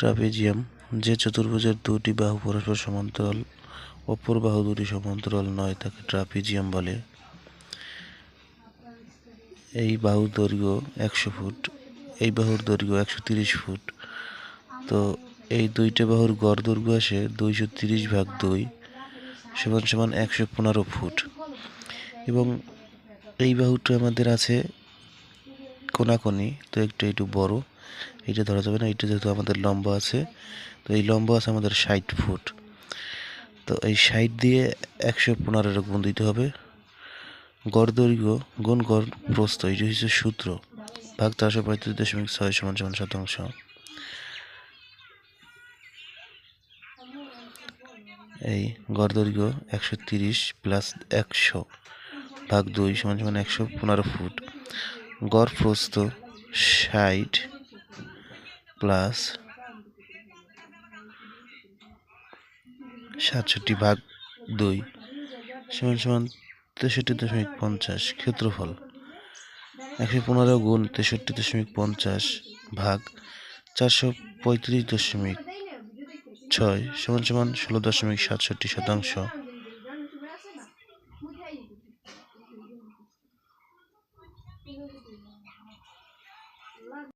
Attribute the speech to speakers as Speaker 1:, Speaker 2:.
Speaker 1: Trapezium, যে চতুর্ভুজের দুটি বাহু পরস্পর সমান্তরাল, অপর বাহু দুটি সমান্তরাল নয়, তাকে ট্রাপিজিয়াম বলে। এই বাহুর দৈর্ঘ্য একশো ফুট, এই বাহুর দৈর্ঘ্য একশো তিরিশ ফুট। তো এই দুইটা বাহুর গড় দৈর্ঘ্য আসে দুইশো তিরিশ ভাগ দুই সমান সমান একশো পনেরো ফুট। এবং এই বাহুটা আমাদের আছে কোনাকোনি, তো একটু একটু বড়। এইটা ধরা যাবে না এইটা যেহেতু আমাদের লম্বা আছে, তো এই লম্বা আছে আমাদের ষাট ফুট। তো এই ষাট দিয়ে একশো পনেরো গুণ দিতে হবে। গড় দৈর্ঘ্য গুণ গড় প্রস্থ এইটা হচ্ছে সূত্র। ভাগ চারশো পঁয়ত্রিশ দশমিক ছয় সমান সমান শতাংশ। এই গড় দৈর্ঘ্য একশো তিরিশ প্লাস একশো ভাগ দুই সমান সমান একশো পনেরো ফুট। গড় প্রস্থ ষাট প্লাস সাতষট্টি ভাগ দুই সমান সমান তেষট্টি দশমিক পঞ্চাশ ক্ষেত্রফল। একশো পনেরো গুণ তেষট্টি দশমিক পঞ্চাশ ভাগ চারশো পঁয়ত্রিশ দশমিক ছয় সমান সমান ষোলো দশমিক সাতষট্টি শতাংশ।